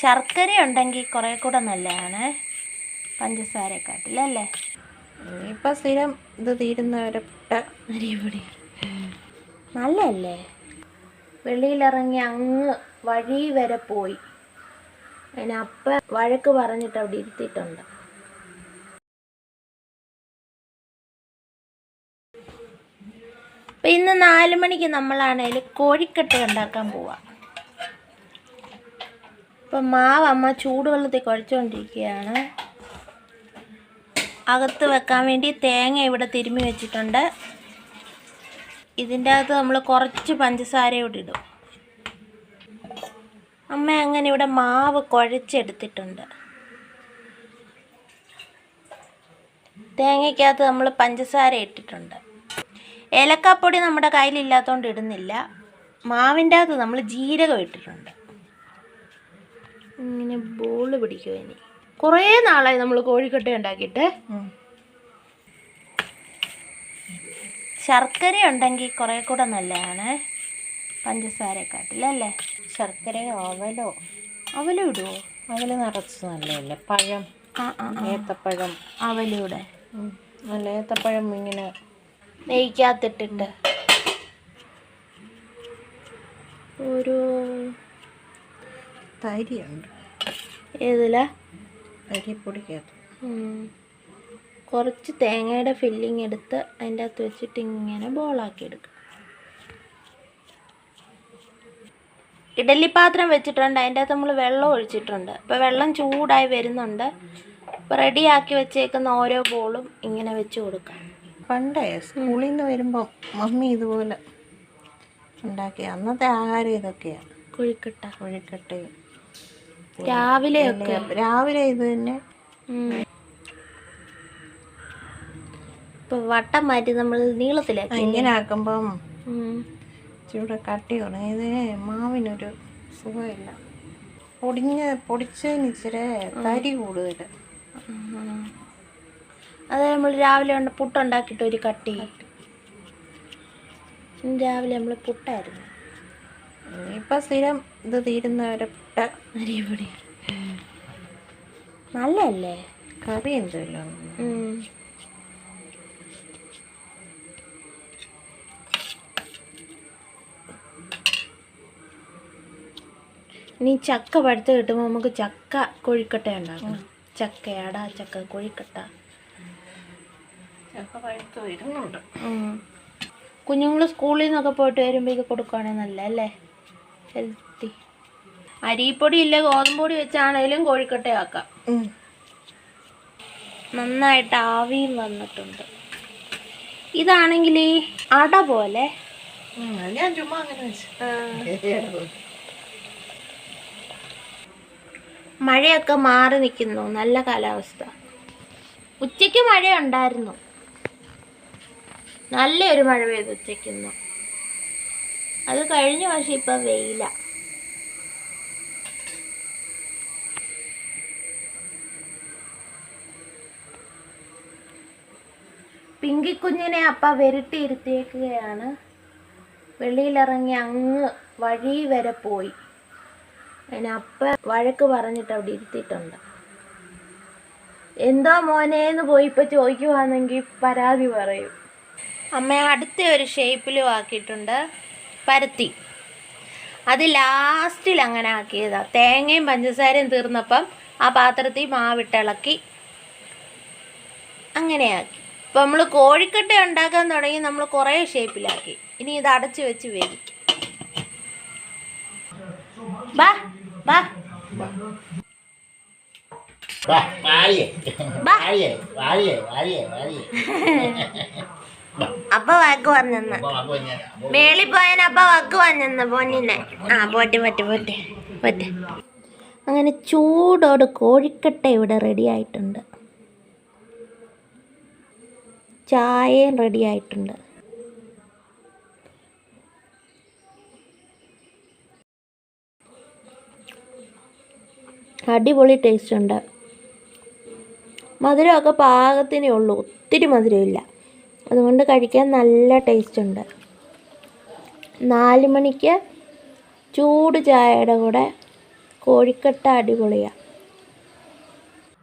ശർക്കര ഉണ്ടെങ്കിൽ കുറേ കൂടെ നല്ലതാണ്. പഞ്ചസാരക്കാട്ടിലല്ലേ ഇപ്പം സ്ഥിരം ഇത് തീരുന്നവരെ അരിപ്പൊടി. നല്ലല്ലേ വെളിയിലിറങ്ങി അങ്ങ് വഴി വരെ പോയി. അതിനപ്പം വഴക്ക് പറഞ്ഞിട്ട് അവിടെ ഇരുത്തിയിട്ടുണ്ട്. അപ്പം ഇന്ന് നാല് മണിക്ക് നമ്മളാണേൽ കോഴിക്കട്ട ഉണ്ടാക്കാൻ പോവാം. ഇപ്പം മാവ് അമ്മ ചൂടുവെള്ളത്തിൽ കുഴച്ചുകൊണ്ടിരിക്കുകയാണ്. അകത്ത് വെക്കാൻ വേണ്ടി തേങ്ങ ഇവിടെ തിരുമ്മി വെച്ചിട്ടുണ്ട്. ഇതിന്റെ അകത്ത് നമ്മൾ കുറച്ച് പഞ്ചസാരയോടെ ഇടും. അമ്മ അങ്ങനെ ഇവിടെ മാവ് കുഴച്ചെടുത്തിട്ടുണ്ട്. തേങ്ങയ്ക്കകത്ത് നമ്മൾ പഞ്ചസാര ഇട്ടിട്ടുണ്ട്. ഏലക്കാപ്പൊടി നമ്മുടെ കയ്യിലില്ലാത്തതുകൊണ്ട് ഇടുന്നില്ല. മാവിന്റെ അകത്ത് നമ്മൾ ജീരകം ഇട്ടിട്ടുണ്ട്. ഇങ്ങനെ ബോൾ പിടിക്കുമോ ഇനി? കുറേ നാളായി നമ്മൾ കോഴിക്കട്ട ഉണ്ടാക്കിയിട്ട്. ശർക്കര ഉണ്ടെങ്കിൽ കുറേ കൂടെ നല്ലതാണ്. പഞ്ചസാരയെക്കാട്ടിലല്ലേ? ശർക്കരയോ അവലോ? അവലോ ഇടുവോ? അവൽ നിറച്ച് നല്ലതല്ലേ? പഴം. ഏത്തപ്പഴം. അവലൂടെ. നല്ല ഏത്തപ്പഴം ഇങ്ങനെ നെയ്ക്കകത്തിട്ടിട്ട്. ഒരു തരിയുണ്ട്. ഏതിലാ? അരിപ്പൊടിക്കകത്ത്. കുറച്ച് തേങ്ങയുടെ ഫില്ലിങ് എടുത്ത് അതിന്റെ അകത്ത് വെച്ചിട്ട് ഇങ്ങനെ ബോളാക്കി എടുക്കുക ഇഡലി പാത്രം വെച്ചിട്ടുണ്ട്. അതിന്റെ അകത്ത് നമ്മൾ വെള്ളം ഒഴിച്ചിട്ടുണ്ട്. അപ്പോൾ വെള്ളം ചൂടായി വരുന്നുണ്ട്. അപ്പോൾ റെഡിയാക്കി വെച്ചേക്കുന്ന ഓരോ ബോളും ഇങ്ങനെ വെച്ച് കൊടുക്കാം. പണ്ടേ സ്കൂളിൽ നിന്ന് വരുമ്പോൾ മമ്മി ഇതുപോലെ ഉണ്ടാക്കി അന്നത്തെ ആഹാരം ഇതൊക്കെയാണ് കുഴിക്കട്ട. കൊഴുക്കട്ടയും. രാവിലെയൊക്കെ? രാവിലെ ഇത് തന്നെ. ഇപ്പൊ വട്ടം മാറ്റി നമ്മൾ നീളത്തിലാക്കി. ഇങ്ങനെ ആക്കുമ്പം ചൂടെ കട്ടി തുടങ്ങി ഇത് മാവിനൊരു സുഖമില്ല. പൊടിഞ്ഞ് പൊടിച്ചതിന് ഇച്ചിരി തരി കൂടുതൽ. അത് നമ്മൾ രാവിലെ ഉണ്ട് പുട്ടുണ്ടാക്കിയിട്ട് ഒരു കട്ടി. രാവിലെ നമ്മൾ പുട്ടായിരുന്നു. ഇപ്പം സ്ഥിരം ഇത് തീരുന്നവരെ അരിപ്പൊടി നല്ലല്ലേ കറി എന്തല്ലോ. ഇനി ചക്ക പഴുത്ത് കിട്ടുമ്പോൾ നമുക്ക് ചക്ക കൊഴിക്കട്ട ഉണ്ടാക്കണം. ചക്കയാട ചക്ക കൊഴിക്കട്ട. കുഞ്ഞുങ്ങൾ സ്കൂളിൽ നിന്നൊക്കെ പോയിട്ട് വരുമ്പോഴേക്ക് കൊടുക്കുകയാണെങ്കിൽ നല്ല അല്ലേ? ഹെൽത്തി അരിപ്പൊടി ഇല്ല ഗോതമ്പൊടി വെച്ചാണേലും കോഴിക്കട്ട ആക്കാം നന്നായിട്ട് ആവിയും വന്നിട്ടുണ്ട്. ഇതാണെങ്കിൽ അട പോലെ. ഞാൻ ചുമ്മാ അങ്ങനെ മഴയൊക്കെ മാറി നിൽക്കുന്നു നല്ല കാലാവസ്ഥ. ഉച്ചയ്ക്ക് മഴ ഉണ്ടായിരുന്നു നല്ലൊരു മഴ പെയ്തു ഉച്ചയ്ക്കുന്നു. അത് കഴിഞ്ഞ പക്ഷെ ഇപ്പം വെയില. പിങ്കിക്കുഞ്ഞിനെ അപ്പ വിരട്ടിയിരുത്തിയേക്കുകയാണ് വെളിയിലിറങ്ങി അങ്ങ് വഴി വരെ പോയി. അതിനപ്പ വഴക്ക് പറഞ്ഞിട്ട് അവിടെ ഇരുത്തിയിട്ടുണ്ട്. എന്തോ മോനേന്ന് പോയി ഇപ്പൊ ചോദിക്കുവാണെങ്കിൽ പരാതി പറയും. അമ്മ അടുത്ത ഒരു ഷേപ്പിലും ആക്കിയിട്ടുണ്ട് പരത്തി. അത് ലാസ്റ്റിൽ അങ്ങനെ ആക്കിയതാ. തേങ്ങയും പഞ്ചസാരയും തീർന്നപ്പം ആ പാത്രത്തിൽ മാവിട്ടിളക്കി അങ്ങനെയാക്കി ഇപ്പം നമ്മൾ കോഴിക്കട്ട ഉണ്ടാക്കാൻ തുടങ്ങി നമ്മൾ കുറേ ഷേപ്പിലാക്കി. ഇനി ഇത് അടച്ചു വെച്ച് വേവിക്കും. ബാ. അപ്പൊ വാക്ക് വന്നെന്ന് മേളി പോയാൻ അപ്പ വാക്ക് വന്നെന്ന് പൊന്നിനെ. ആ പോട്ടെ പോട്ടെ പോട്ടെ പോട്ടെ. അങ്ങനെ ചൂടോട് കോഴിക്കട്ട ഇവിടെ റെഡി ആയിട്ടുണ്ട്. ചായയും റെഡി ആയിട്ടുണ്ട്. അടിപൊളി ടേസ്റ്റ് ഉണ്ട്. മധുരമൊക്കെ പാകത്തിനേ ഉള്ളൂ. ഒത്തിരി മധുരമില്ല. അതുകൊണ്ട് കഴിക്കാൻ നല്ല ടേസ്റ്റ് ഉണ്ട്. നാല് മണിക്ക് ചൂട് ചായയുടെ കൂടെ കോഴിക്കട്ട അടിപൊളിയാണ്